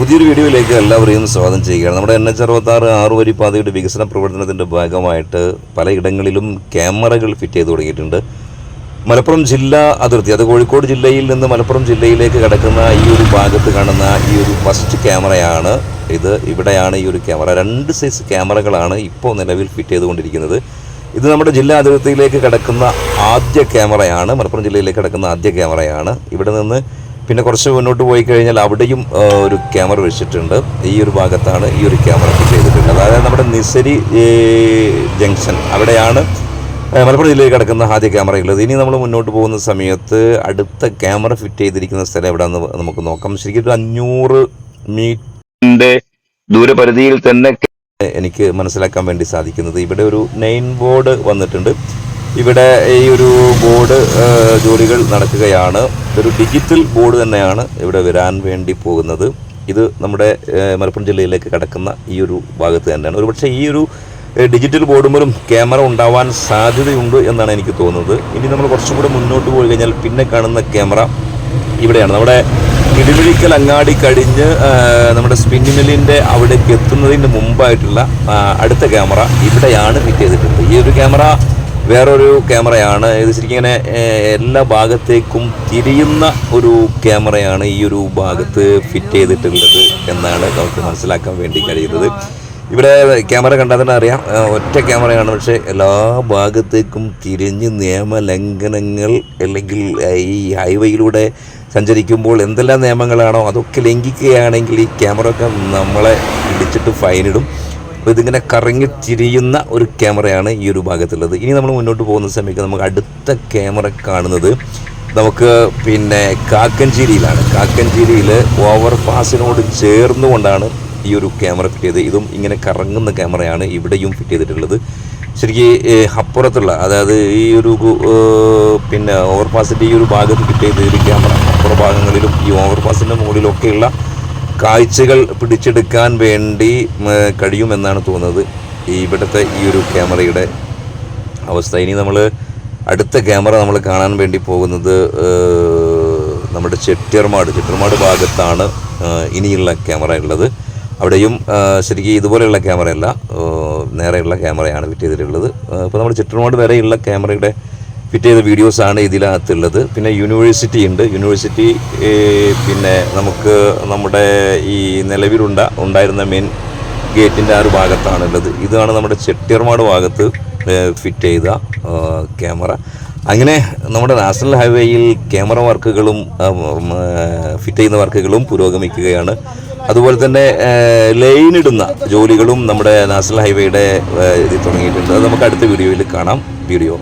പുതിയൊരു വീഡിയോയിലേക്ക് എല്ലാവരെയും സ്വാഗതം ചെയ്യുകയാണ്. നമ്മുടെ എൻ എച്ച് അറുപത്താറ് ആറ് വരി പാതയുടെ വികസന പ്രവർത്തനത്തിന്റെ ഭാഗമായിട്ട് പലയിടങ്ങളിലും ക്യാമറകൾ ഫിറ്റ് ചെയ്ത് തുടങ്ങിയിട്ടുണ്ട്. മലപ്പുറം ജില്ലാ അതിർത്തി അത് കോഴിക്കോട് ജില്ലയിൽ നിന്ന് മലപ്പുറം ജില്ലയിലേക്ക് കിടക്കുന്ന ഈ ഒരു ഭാഗത്ത് കാണുന്ന ഈ ഒരു ഫസ്റ്റ് ക്യാമറയാണ് ഇത്. ഇവിടെയാണ് ഈ ഒരു ക്യാമറ. രണ്ട് സൈസ് ക്യാമറകളാണ് ഇപ്പോൾ നിലവിൽ ഫിറ്റ് ചെയ്തുകൊണ്ടിരിക്കുന്നത്. ഇത് നമ്മുടെ ജില്ലാ അതിർത്തിയിലേക്ക് കിടക്കുന്ന ആദ്യ ക്യാമറയാണ് മലപ്പുറം ജില്ലയിലേക്ക് കിടക്കുന്ന ആദ്യ ക്യാമറയാണ്. ഇവിടെ നിന്ന് പിന്നെ കുറച്ച് മുന്നോട്ട് പോയി കഴിഞ്ഞാൽ അവിടെയും ഒരു ക്യാമറ വെച്ചിട്ടുണ്ട്. ഈ ഒരു ഭാഗത്താണ് ഈ ഒരു ക്യാമറ ഫിറ്റ് ചെയ്തിട്ടുള്ളത്. അതായത് നമ്മുടെ നിസരി ജംഗ്ഷൻ അവിടെയാണ് മലപ്പുറം ജില്ലയിൽ കിടക്കുന്ന ആദ്യ ക്യാമറ ഉള്ളത്. ഇനി നമ്മൾ മുന്നോട്ട് പോകുന്ന സമയത്ത് അടുത്ത ക്യാമറ ഫിറ്റ് ചെയ്തിരിക്കുന്ന സ്ഥലം എവിടെയാണെന്ന് നമുക്ക് നോക്കാം. ശരിക്കും ഒരു അഞ്ഞൂറ് മീറ്ററിന്റെ ദൂരപരിധിയിൽ തന്നെ എനിക്ക് മനസ്സിലാക്കാൻ വേണ്ടി സാധിക്കുന്നത്. ഇവിടെ ഒരു നെയിൻ ബോർഡ് വന്നിട്ടുണ്ട്. ഇവിടെ ഈ ഒരു ബോർഡ് ജോലികൾ നടക്കുകയാണ്. ഇതൊരു ഡിജിറ്റൽ ബോർഡ് തന്നെയാണ് ഇവിടെ വരാൻ വേണ്ടി പോകുന്നത്. ഇത് നമ്മുടെ മലപ്പുറം ജില്ലയിലേക്ക് കടക്കുന്ന ഈ ഒരു ഭാഗത്ത് തന്നെയാണ്. ഒരുപക്ഷെ ഈ ഒരു ഡിജിറ്റൽ ഡിജിറ്റൽ ബോർഡുമ്പോഴും ക്യാമറ ഉണ്ടാവാൻ സാധ്യതയുണ്ട് എന്നാണ് എനിക്ക് തോന്നുന്നത്. ഇനി നമ്മൾ കുറച്ചും കൂടെ മുന്നോട്ട് പോയി കഴിഞ്ഞാൽ പിന്നെ കാണുന്ന ക്യാമറ ഇവിടെയാണ്. നമ്മുടെ ഇടിമിഴിക്കൽ അങ്ങാടി കഴിഞ്ഞ് നമ്മുടെ സ്പിന്നി മില്ലിന്റെ അവിടേക്ക് എത്തുന്നതിന് മുമ്പായിട്ടുള്ള അടുത്ത ക്യാമറ ഇവിടെയാണ് ഫിറ്റ് ചെയ്തിട്ടുള്ളത്. ഈ ഒരു ക്യാമറ വേറൊരു ക്യാമറയാണ്. ഇത് ശരിക്കും ഇങ്ങനെ എല്ലാ ഭാഗത്തേക്കും തിരിയുന്ന ഒരു ക്യാമറയാണ് ഈ ഒരു ഭാഗത്ത് ഫിറ്റ് ചെയ്തിട്ടുള്ളത് എന്നാണ് നമുക്ക് മനസ്സിലാക്കാൻ വേണ്ടി കഴിയുന്നത്. ഇവിടെ ക്യാമറ കണ്ടാൽ തന്നെ അറിയാം. ഒറ്റ ക്യാമറയാണ്. പക്ഷേ എല്ലാ ഭാഗത്തേക്കും തിരിഞ്ഞ് നിയമലംഘനങ്ങൾ അല്ലെങ്കിൽ ഈ ഹൈവേയിലൂടെ സഞ്ചരിക്കുമ്പോൾ എന്തെല്ലാം നിയമങ്ങളാണോ അതൊക്കെ ലംഘിക്കുകയാണെങ്കിൽ ഈ ക്യാമറ ഒക്കെ നമ്മളെ ഇടിച്ചിട്ട് ഫൈനിടും അപ്പോൾ ഇതിങ്ങനെ കറങ്ങി തിരിയുന്ന ഒരു ക്യാമറയാണ് ഈ ഒരു ഭാഗത്തുള്ളത്. ഇനി നമ്മൾ മുന്നോട്ട് പോകുന്ന സമയത്ത് നമുക്ക് അടുത്ത ക്യാമറ കാണുന്നത് നമുക്ക് പിന്നെ കാക്കഞ്ചേരിയിലാണ്. കാക്കഞ്ചേരിയിൽ ഓവർ പാസിനോട് ചേർന്നുകൊണ്ടാണ് ഈ ഒരു ക്യാമറ ഫിറ്റ് ചെയ്ത് ഇതും ഇങ്ങനെ കറങ്ങുന്ന ക്യാമറയാണ് ഇവിടെയും ഫിറ്റ് ചെയ്തിട്ടുള്ളത്. ശരിക്കും അപ്പുറത്തുള്ള അതായത് ഈ ഒരു പിന്നെ പിന്നെ ഓവർപാസിന്റെ ഈ ഒരു ഭാഗത്ത് ഫിറ്റ് ചെയ്ത ഒരു ക്യാമറ അപ്പുറ ഭാഗങ്ങളിലും ഈ ഓവർപാസിന്റെ മുകളിലൊക്കെയുള്ള കാഴ്ചകൾ പിടിച്ചെടുക്കാൻ വേണ്ടി കഴിയുമെന്നാണ് തോന്നുന്നത്. ഈ ഇവിടുത്തെ ഈ ഒരു ക്യാമറയുടെ അവസ്ഥ. ഇനി നമ്മൾ അടുത്ത ക്യാമറ നമ്മൾ കാണാൻ വേണ്ടി പോകുന്നത് നമ്മുടെ ചെട്ടിയർമാട്. ചെട്ടിയർമാട് ഭാഗത്താണ് ഇനിയുള്ള ക്യാമറ ഉള്ളത്. അവിടെയും ശരിക്കും ഇതുപോലെയുള്ള ക്യാമറയല്ല നേരെയുള്ള ക്യാമറയാണ് ഫിറ്റ് ചെയ്തിട്ടുള്ളത് ഇപ്പോൾ നമ്മൾ ചെട്ടിയർമാട് വരെയുള്ള ക്യാമറയുടെ ഫിറ്റ് ചെയ്ത വീഡിയോസാണ് ഇതിനകത്തുള്ളത്. പിന്നെ യൂണിവേഴ്സിറ്റി ഉണ്ട്. യൂണിവേഴ്സിറ്റി പിന്നെ നമുക്ക് നമ്മുടെ ഈ നിലവിലുണ്ട ഉണ്ടായിരുന്ന മെയിൻ ഗേറ്റിന്റെ ആ ഒരു ഭാഗത്താണുള്ളത്. ഇതാണ് നമ്മുടെ ചെട്ടിയർമാട് ഭാഗത്ത് ഫിറ്റ് ചെയ്ത ക്യാമറ അങ്ങനെ നമ്മുടെ നാഷണൽ ഹൈവേയിൽ ക്യാമറ വർക്കുകളും ഫിറ്റ് ചെയ്യുന്ന വർക്കുകളും പുരോഗമിക്കുകയാണ്. അതുപോലെ തന്നെ ലൈൻ ലൈനിടുന്ന ജോലികളും നമ്മുടെ നാഷണൽ ഹൈവേയുടെ ഇതിൽ തുടങ്ങിയിട്ടുണ്ട്. അത് നമുക്ക് അടുത്ത വീഡിയോയിൽ കാണാം. വീഡിയോ